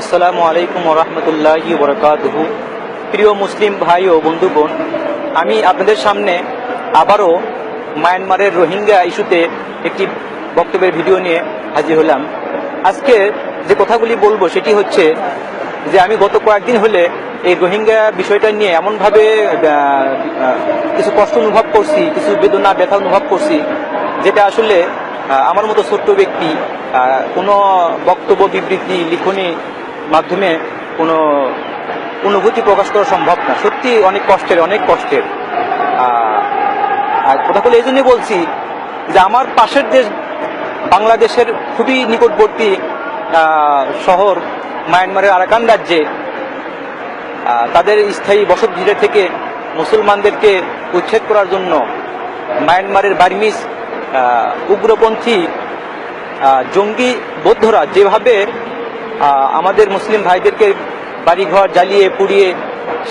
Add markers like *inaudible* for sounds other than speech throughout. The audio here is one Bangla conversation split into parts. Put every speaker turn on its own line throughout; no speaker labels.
আসসালামু আলাইকুম রহমতুল্লাহি বরকাতহু। প্রিয় মুসলিম ভাই ও বন্ধুগণ, আমি আপনাদের সামনে আবারও মায়ানমারের রোহিঙ্গা ইস্যুতে একটি বক্তব্যের ভিডিও নিয়ে হাজির হলাম। আজকে যে কথাগুলি বলব সেটি হচ্ছে যে আমি গত কয়েকদিন হলে এই রোহিঙ্গা বিষয়টা নিয়ে এমনভাবে কিছু কষ্ট অনুভব করছি, কিছু বেদনা, ব্যথা অনুভব করছি, যেটা আসলে আমার মতো ছোট্ট ব্যক্তি কোনো বক্তব্য, বিবৃতি, লিখনি মাধ্যমে কোনো অনুভূতি প্রকাশ করা সম্ভব না। সত্যি অনেক কষ্টের অনেক কষ্টের। আর কথাগুলো এই জন্যই বলছি যে আমার পাশের দেশ বাংলাদেশের খুবই নিকটবর্তী শহর মায়ানমারের আরাকান রাজ্যে তাদের স্থায়ী বসত ভিড়ে থেকে মুসলমানদেরকে উচ্ছেদ করার জন্য মায়ানমারের বার্মিস উগ্রপন্থী জঙ্গি বৌদ্ধরা যেভাবে আমাদের মুসলিম ভাইদেরকে বাড়িঘর জ্বালিয়ে, পুড়িয়ে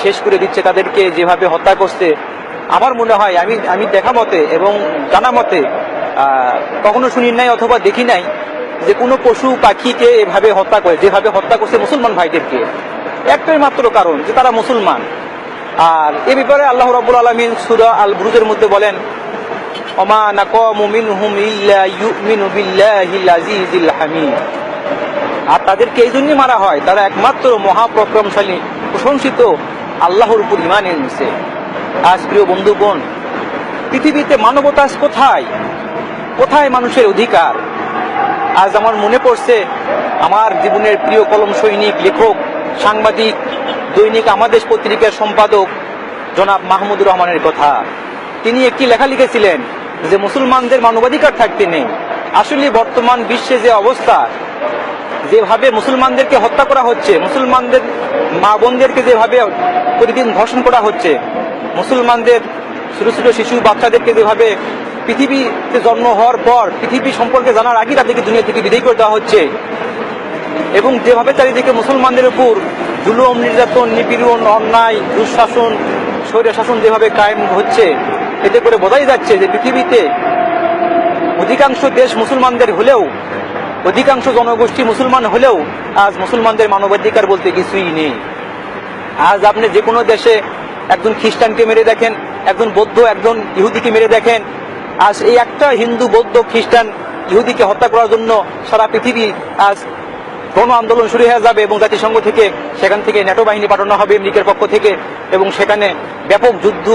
শেষ করে দিচ্ছে, তাদেরকে যেভাবে হত্যা করছে, আমার মনে হয়, আমি আমি দেখা মতে এবং জানা মতে কখনো শুনি নাই অথবা দেখি নাই যে কোনো পশু পাখিকে এভাবে হত্যা করে, যেভাবে হত্যা করছে মুসলমান ভাইদেরকে। একটাই মাত্র কারণ যে তারা মুসলমান। আর এ ব্যাপারে আল্লাহ রাব্বুল আলামিন সূরা আল বুরুজের মধ্যে বলেন, ওমা নাকামু মিনহুম ইল্লা ইউমিনু বিল্লাহিল আজিজিল হামিদ। আর তাদেরকে এই জন্যই মারা হয়, তারা একমাত্র মহাপ্রক্রমশালী প্রশংসিত আল্লাহর উপর ইমান এনেছে। আজ প্রিয় বন্ধুগণ, পৃথিবীতে মানবতা আজ কোথায়? কোথায় মানুষের অধিকার? আজ আমার মনে পড়ছে, আমার জীবনের প্রিয় কলম সৈনিক, লেখক, সাংবাদিক, দৈনিক আমাদেশ পত্রিকার সম্পাদক, জনাব মাহমুদুর রহমানের কথা। তিনি একটি লেখা লিখেছিলেন যে, মুসলমানদের মানবাধিকার থাকতে নেই। আসলে বর্তমান বিশ্বে যে অবস্থা যেভাবে মুসলমানদেরকে হত্যা করা হচ্ছে, মুসলমানদের মা বোনদেরকে যেভাবে প্রতিদিন ধর্ষণ করা হচ্ছে, মুসলমানদের ছোট ছোট শিশু বাচ্চাদেরকে যেভাবে পৃথিবীতে জন্ম হওয়ার পর, পৃথিবী সম্পর্কে জানার আগে তাদেরকে দুনিয়া থেকে বিদায় করে দেওয়া হচ্ছে। এবং যেভাবে চারিদিকে মুসলমানদের উপর জুলুম, নির্যাতন, নিপীড়ন, অন্যায়, দুঃশাসন স্বৈর শাসন যেভাবে কায়েম হচ্ছে, এতে করে বোঝাই যাচ্ছে যে পৃথিবীতে অধিকাংশ দেশ মুসলমানদের হলেও অধিকাংশ জনগোষ্ঠী মুসলমান হলেও আজ মুসলমানদের মানবাধিকার বলতে কিছুই নেই। আজ আপনি যে কোনো দেশে একজন খ্রিস্টানকে মেরে দেখেন, একজন বৌদ্ধ, একজন ইহুদিকে মেরে দেখেন, আজ এই একটা হিন্দু, বৌদ্ধ, খ্রিস্টান ইহুদিকে হত্যা করার জন্য সারা পৃথিবী আজ গণ আন্দোলন শুরু হয়ে যাবে এবং জাতিসংঘ থেকে সেখান থেকে ন্যাটো বাহিনী পাঠানো হবে আমেরিকার পক্ষ থেকে এবং সেখানে ব্যাপক যুদ্ধ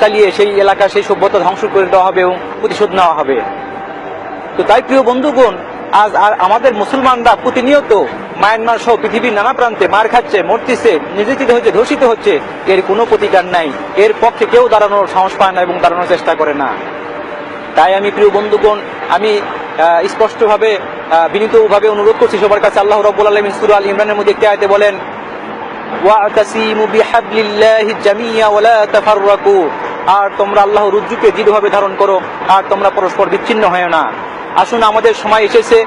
চালিয়ে সেই এলাকা, সেই সভ্যতা ধ্বংস করে দেওয়া হবে এবং প্রতিশোধ নেওয়া হবে। তো তাই প্রিয় বন্ধুগণ আজ আর আমাদের মুসলমানরা প্রতিনিয়ত মায়ানমার সহ পৃথিবীর নানা প্রান্তে মার খাচ্ছে, মরতেছে, নির্যাতিত হচ্ছে, ধর্ষিত হচ্ছে। এর কোনো প্রতিকার নাই। এর পক্ষে কেউ দাঁড়ানোর সাহস পায় না এবং দাঁড়ানোর চেষ্টা করে না। তাই আমি প্রিয় বন্ধুগণ, আমি স্পষ্টভাবে বিনীতভাবে অনুরোধ করছি সবার কাছে আল্লাহ রব্বুল আলমিন সুরা আল ইমরানের মধ্যে একটি আয়তে বলেন আর তোমরা আল্লাহ রুজ্জুকে দৃঢ়ভাবে ধারণ করো, আর তোমরা পরস্পর বিচ্ছিন্ন হয় না। আসুন, আমাদের সময় এসেছে।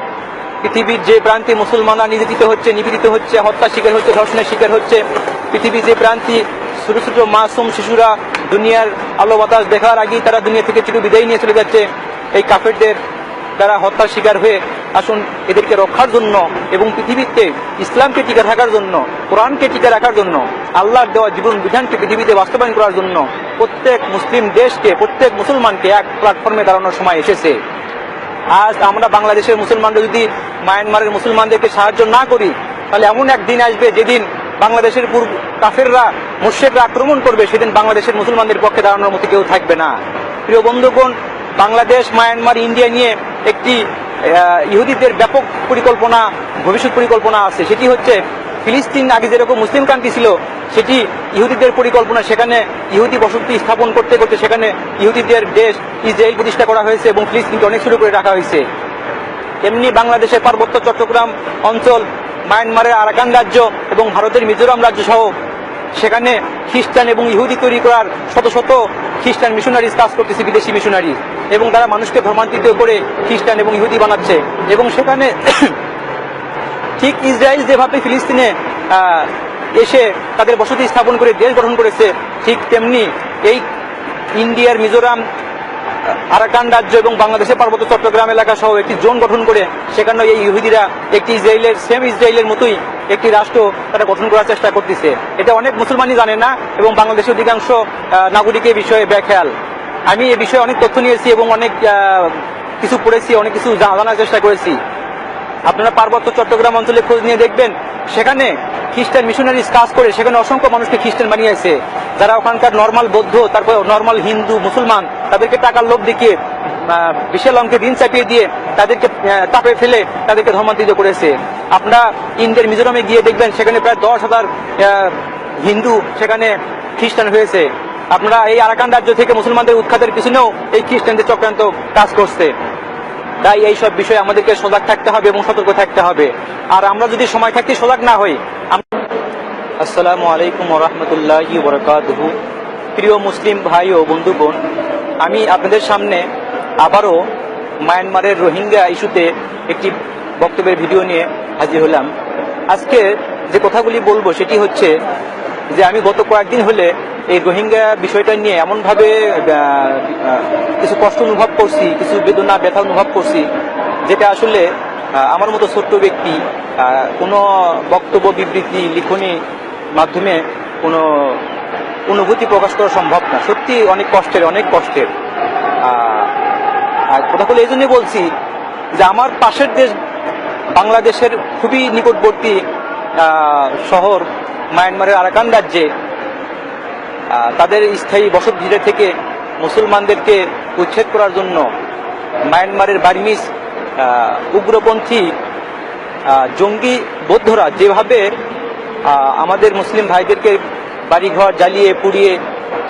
পৃথিবীর যে প্রান্তে মুসলমানরা নির্যাতিত হচ্ছে, নিপীড়িত হচ্ছে হত্যা শিকার হচ্ছে, ধর্ষণের শিকার হচ্ছে, পৃথিবীর যে প্রান্তি ছোট ছোট মাসুম শিশুরা দুনিয়ার আলো বাতাস দেখার আগেই তারা দুনিয়া থেকে চিরু বিদায় নিয়ে চলে যাচ্ছে। এই কাফেরদের তারা হত্যার শিকার হয়ে আসুন, এদেরকে রক্ষার জন্য এবং পৃথিবীতে ইসলামকে টিকে থাকার জন্য, কোরআনকে টিকে রাখার জন্য, আল্লাহর দেওয়া জীবন বিধানকে পৃথিবীতে বাস্তবায়ন করার জন্য প্রত্যেক মুসলিম দেশকে, প্রত্যেক মুসলমানকে এক প্ল্যাটফর্মে দাঁড়ানোর সময় এসেছে। আজ আমরা বাংলাদেশের মুসলমানরা যদি মায়ানমারের মুসলমানদেরকে সাহায্য না করি, তাহলে এমন একদিন আসবে যেদিন বাংলাদেশের পূর্ব কাফেররা মুর্শেকরা আক্রমণ করবে, সেদিন বাংলাদেশের মুসলমানদের পক্ষে দাঁড়ানোর মতো কেউ থাকবে না। প্রিয় বন্ধুগণ, বাংলাদেশ, মায়ানমার, ইন্ডিয়া নিয়ে একটি ইহুদিদের ব্যাপক পরিকল্পনা, ভবিষ্যৎ পরিকল্পনা আছে। সেটি হচ্ছে, ফিলিস্তিন আগে যেরকম মুসলিম কান্ট্রি ছিল সেটি ইহুদিদের পরিকল্পনা, সেখানে ইহুদি বসতি স্থাপন করতে করতে সেখানে ইহুদিদের দেশ ইসরায়েল প্রতিষ্ঠা করা হয়েছে এবং ফিলিস্তিনকে অনেক শুরু করে রাখা হয়েছে। এমনি বাংলাদেশের পার্বত্য চট্টগ্রাম অঞ্চল, মায়ানমারের আরাকান রাজ্য এবং ভারতের মিজোরাম রাজ্য সহ সেখানে খ্রিস্টান এবং ইহুদি তৈরি করার শত শত খ্রিস্টান মিশনারিজ কাজ করতেছে বিদেশি মিশনারি এবং তারা মানুষকে ধর্মান্তরিত করে খ্রিস্টান এবং ইহুদি বানাচ্ছে এবং সেখানে *coughs* ঠিক ইসরায়েল যেভাবে ফিলিস্তিনে এসে তাদের বসতি স্থাপন করে দেশ গঠন করেছে, ঠিক তেমনি এই ইন্ডিয়ার, মিজোরাম, আরাকান রাজ্য এবং বাংলাদেশের পার্বত্য চট্টগ্রাম এলাকা সহ একটি জোন গঠন করে সেখানে এই ইহুদিরা একটি ইসরায়েলের সেম ইসরায়েলের মতোই একটি রাষ্ট্র তারা গঠন করার চেষ্টা করতেছে। এটা অনেক মুসলমানই জানে না এবং বাংলাদেশের অধিকাংশ নাগরিক এই বিষয়ে ব্যাখ্যাল আমি এ বিষয়ে অনেক তথ্য নিয়েছি এবং অনেক কিছু পড়েছি, অনেক কিছু জানার চেষ্টা করেছি। আপনারা পার্বত্য চট্টগ্রাম অঞ্চলে খোঁজ নিয়ে দেখবেন, সেখানে খ্রিস্টান মিশনারিজ কাজ করে সেখানে অসংখ্য মানুষকে খ্রিস্টান বানিয়েছে। যারা ওখানকার নর্মাল বৌদ্ধ, তারপর নর্মাল হিন্দু, মুসলমান, তাদেরকে টাকার লোভ দেখিয়ে বিশাল অঙ্কে ঋণ চাপিয়ে দিয়ে তাদেরকে চাপে ফেলে তাদেরকে ধর্মান্তরিত করেছে। আপনারা ইন্ডিয়ার মিজোরামে গিয়ে দেখবেন সেখানে প্রায় দশ হাজার হিন্দু সেখানে খ্রিস্টান হয়েছে। আপনারা এই আরাকান রাজ্য থেকে মুসলমানদের উৎখাতের পিছনেও এই খ্রিস্টানদের চক্রান্ত কাজ করছে। তাই এই সব বিষয়ে আমাদেরকে সজাগ থাকতে হবে এবং সতর্ক থাকতে হবে। আর আমরা যদি সময় থাকতে সজাগ না হই আসসালামু আলাইকুম রহমতুল্লাহ বরকাতহু প্রিয় মুসলিম ভাই ও বন্ধুগণ, আমি আপনাদের সামনে আবারও মায়ানমারের রোহিঙ্গা ইস্যুতে একটি বক্তব্যের ভিডিও নিয়ে হাজির হলাম। আজকে যে কথাগুলি বলব, সেটি হচ্ছে যে আমি গত কয়েকদিন হলে এই রোহিঙ্গা বিষয়টা নিয়ে এমনভাবে কিছু কষ্ট অনুভব করছি, কিছু বেদনা, ব্যথা অনুভব করছি, যেটা আসলে আমার মতো ছোট্ট ব্যক্তি কোনো বক্তব্য, বিবৃতি, লিখনি মাধ্যমে কোনো অনুভূতি প্রকাশ করা সম্ভব না। সত্যি অনেক কষ্টের অনেক কষ্টের। আর কথা বলে এই জন্যই বলছি যে আমার পাশের দেশ, বাংলাদেশের খুবই নিকটবর্তী শহর মায়ানমারের আরাকান রাজ্যে তাদের স্থায়ী বসতভিটে থেকে মুসলমানদেরকে উচ্ছেদ করার জন্য মায়ানমারের বার্মিস উগ্রপন্থী জঙ্গি বৌদ্ধরা যেভাবে আমাদের মুসলিম ভাইদেরকে বাড়িঘর জ্বালিয়ে পুড়িয়ে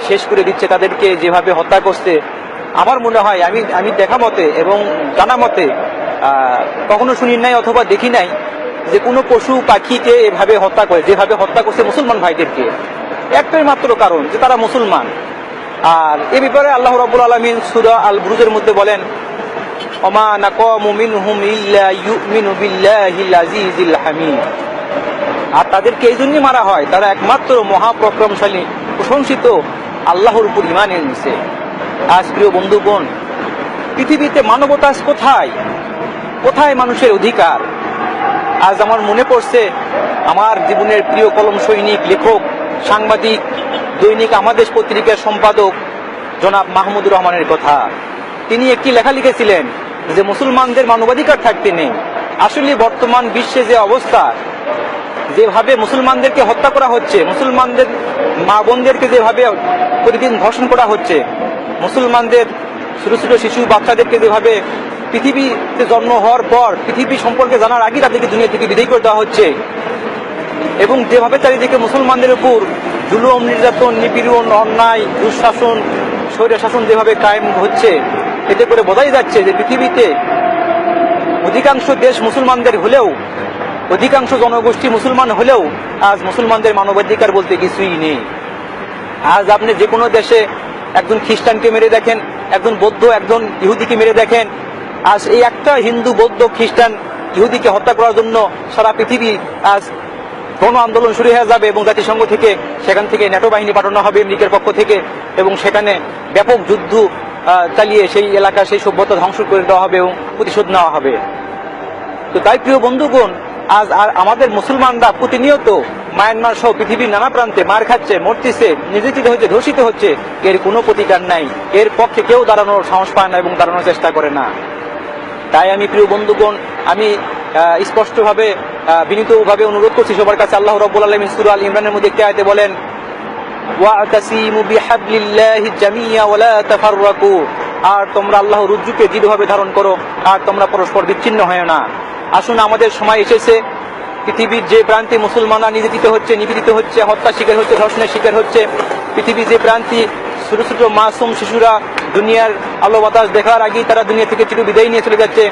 শেষ করে দিচ্ছে, তাদেরকে যেভাবে হত্যা করছে, আমার মনে হয়, আমি আমি দেখা মতে এবং জানা মতে কখনো শুনি নাই অথবা দেখি নাই যে কোনো পশু পাখিকে এভাবে হত্যা করে, যেভাবে হত্যা করছে মুসলমান ভাইদেরকে। একটাই মাত্র কারণ যে তারা মুসলমান। আর এ ব্যাপারে আল্লাহ রাব্বুল আলামিন সূরা আল বুরুজের মধ্যে বলেন ইল্লা আর তাদেরকে এই জন্যই মারা হয়, তারা একমাত্র মহাপ্রক্রমশালী, প্রশংসিত আল্লাহর উপর ইমান এনেছে। আজ প্রিয় বন্ধুগণ, পৃথিবীতে মানবতা আজ কোথায়? কোথায় মানুষের অধিকার? আজ আমার মনে পড়ছে, আমার জীবনের প্রিয় কলম সৈনিক, লেখক, সাংবাদিক, দৈনিক আমাদের পত্রিকার সম্পাদক, জনাব মাহমুদুর রহমানের কথা। তিনি একটি লেখা লিখেছিলেন যে, মুসলমানদের মানবাধিকার থাকতে নেই। আসলে বর্তমান বিশ্বে যে অবস্থা, যেভাবে মুসলমানদেরকে হত্যা করা হচ্ছে, মুসলমানদের মা বোনদেরকে যেভাবে প্রতিদিন ধর্ষণ করা হচ্ছে, মুসলমানদের ছোট ছোট শিশু বাচ্চাদেরকে যেভাবে পৃথিবীতে জন্ম হওয়ার পর পৃথিবী সম্পর্কে জানার আগে তাদেরকে দুনিয়া থেকে বিদায় করে দেওয়া হচ্ছে। এবং যেভাবে চারিদিকে মুসলমানদের উপর জুলুম, নির্যাতন, নিপীড়ন, অন্যায়, দুঃশাসন স্বৈর শাসন যেভাবে কায়েম হচ্ছে, এতে করে বোঝাই যাচ্ছে যে পৃথিবীতে অধিকাংশ দেশ মুসলমানদের হলেও, অধিকাংশ জনগোষ্ঠী মুসলমান হলেও আজ মুসলমানদের মানবাধিকার বলতে কিছুই নেই। আজ আপনি যে কোনো দেশে একজন খ্রিস্টানকে মেরে দেখেন, একজন বৌদ্ধ, একজন ইহুদিকে মেরে দেখেন আজ এই একটা হিন্দু, বৌদ্ধ, খ্রিস্টান ইহুদিকে হত্যা করার জন্য সারা পৃথিবী আজ গণ আন্দোলন শুরু হয়ে যাবে এবং জাতিসংঘ থেকে সেখান থেকে ন্যাটো বাহিনী পাঠানো হবে আমেরিকার পক্ষ থেকে এবং সেখানে ব্যাপক যুদ্ধ চালিয়ে সেই এলাকা সেই সভ্যতা ধ্বংস করে দেওয়া হবে এবং প্রতিশোধ নেওয়া হবে। তো তাই প্রিয় বন্ধুগণ, আজ আর আমাদের মুসলমানরা প্রতিনিয়ত মায়ানমার সহ পৃথিবীর নানা প্রান্তে মার খাচ্ছে, মরতেছে, নির্যাতিত হচ্ছে, ধর্ষিত হচ্ছে, এর কোনো প্রতিকার নাই। এর পক্ষে কেউ দাঁড়ানোর সাহস পায় না এবং দাঁড়ানোর চেষ্টা করে না। তাই আমি প্রিয় বন্ধুগণ, আমি স্পষ্টভাবে বিনীতভাবে অনুরোধ করছি সবার কাছে আল্লাহ রব্বুল আলমিন সুরা আল ইমরানের মধ্যে একটি আয়তে বলেন, ওয়াতাসিমু বিহাবলিল্লাহি জামিয়া ওয়ালা তাফাররাকু আর তোমরা আল্লাহ রুজ্জুকে দৃঢ়ভাবে ধারণ করো, আর তোমরা পরস্পর বিচ্ছিন্ন হয় না। আসুন, আমাদের সময় এসেছে। পৃথিবীর যে প্রান্তে মুসলমানরা নির্যাতিত হচ্ছে নিপীড়িত হচ্ছে হত্যা শিকার হচ্ছে, ধর্ষণের শিকার হচ্ছে, পৃথিবীর যে প্রান্তি ছোট ছোট মাসুম শিশুরা দুনিয়ার আলো বাতাস দেখার আগেই তারা দুনিয়া থেকে চির বিদায় নিয়ে চলে যাচ্ছে।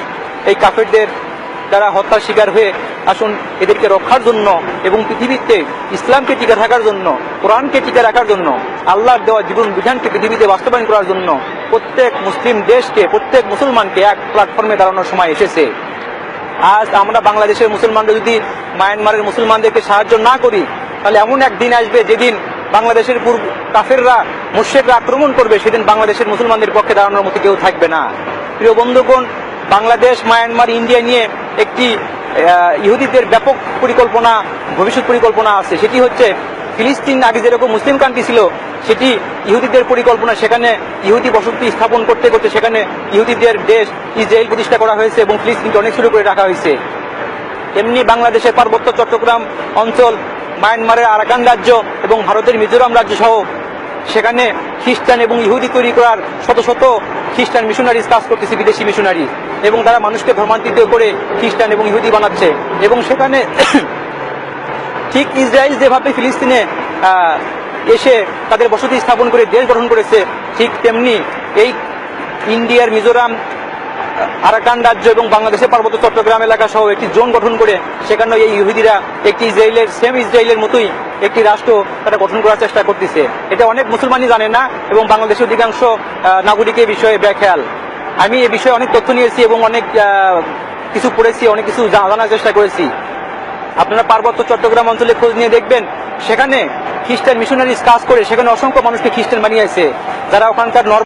এই কাফেরদের তারা হত্যার শিকার হয়ে আসুন এদেরকে রক্ষার জন্য এবং পৃথিবীতে ইসলামকে টিকে থাকার জন্য, কোরআনকে টিকে রাখার জন্য, আল্লাহর দেওয়া জীবন বিধানকে পৃথিবীতে বাস্তবায়ন করার জন্য প্রত্যেক মুসলিম দেশকে, প্রত্যেক মুসলমানকে এক প্ল্যাটফর্মে দাঁড়ানোর সময় এসেছে। আজ আমরা বাংলাদেশের মুসলমানরা যদি মায়ানমারের মুসলমানদেরকে সাহায্য না করি, তাহলে এমন এক দিন আসবে যেদিন বাংলাদেশের পূর্ব কাফেররা মুর্শেকরা আক্রমণ করবে, সেদিন বাংলাদেশের মুসলমানদের পক্ষে দাঁড়ানোর মতো কেউ থাকবে না। প্রিয় বন্ধুগণ, বাংলাদেশ, মায়ানমার, ইন্ডিয়া নিয়ে একটি ইহুদিদের ব্যাপক পরিকল্পনা, ভবিষ্যৎ পরিকল্পনা আছে। সেটি হচ্ছে, ফিলিস্তিন আগে যেরকম মুসলিম কান্ট্রি ছিল, সেটি ইহুদিদের পরিকল্পনা, সেখানে ইহুদি বসতি স্থাপন করতে করতে সেখানে ইহুদিদের দেশ ইসরায়েল প্রতিষ্ঠা করা হয়েছে এবং ফিলিস্তিনকে অনেক শুরু করে রাখা হয়েছে। এমনি বাংলাদেশের পার্বত্য চট্টগ্রাম অঞ্চল, মায়ানমারের আরাকান রাজ্য এবং ভারতের মিজোরাম রাজ্য সহ সেখানে খ্রিস্টান এবং ইহুদি তৈরি করার শত শত খ্রিস্টান মিশনারিজ কাজ করতেছে বিদেশি মিশনারি এবং তারা মানুষকে ধর্মান্তরিত করে খ্রিস্টান এবং ইহুদি বানাচ্ছে। এবং সেখানে *coughs* ঠিক ইসরায়েল যেভাবে ফিলিস্তিনে এসে তাদের বসতি স্থাপন করে দেশ গঠন করেছে, ঠিক তেমনি এই ইন্ডিয়ার মিজোরাম আরাকান রাজ্য এবং বাংলাদেশের পার্বত্য চট্টগ্রাম এলাকা সহ একটি জোন গঠন করে সেখানে এই ইহুদিরা একটি ইসরায়েলের সেম ইসরায়েলের মতোই একটি রাষ্ট্র তারা গঠন করার চেষ্টা করতেছে। এটা অনেক মুসলমানই জানে না এবং বাংলাদেশের অধিকাংশ নাগরিক এই বিষয়ে ব্যাখ্যাল আমি এ বিষয়ে অনেক তথ্য নিয়েছি এবং অনেক কিছু পড়েছি, অনেক কিছু জানা- জানার চেষ্টা করেছি। আপনারা পার্বত্য চট্টগ্রাম অঞ্চলে খোঁজ নিয়ে দেখবেন, সেখানে খ্রিস্টান মিশনারিজ কাজ করে, সেখানে অসংখ্য মানুষকে খ্রিস্টান বানিয়েছে। যারা ওখানকার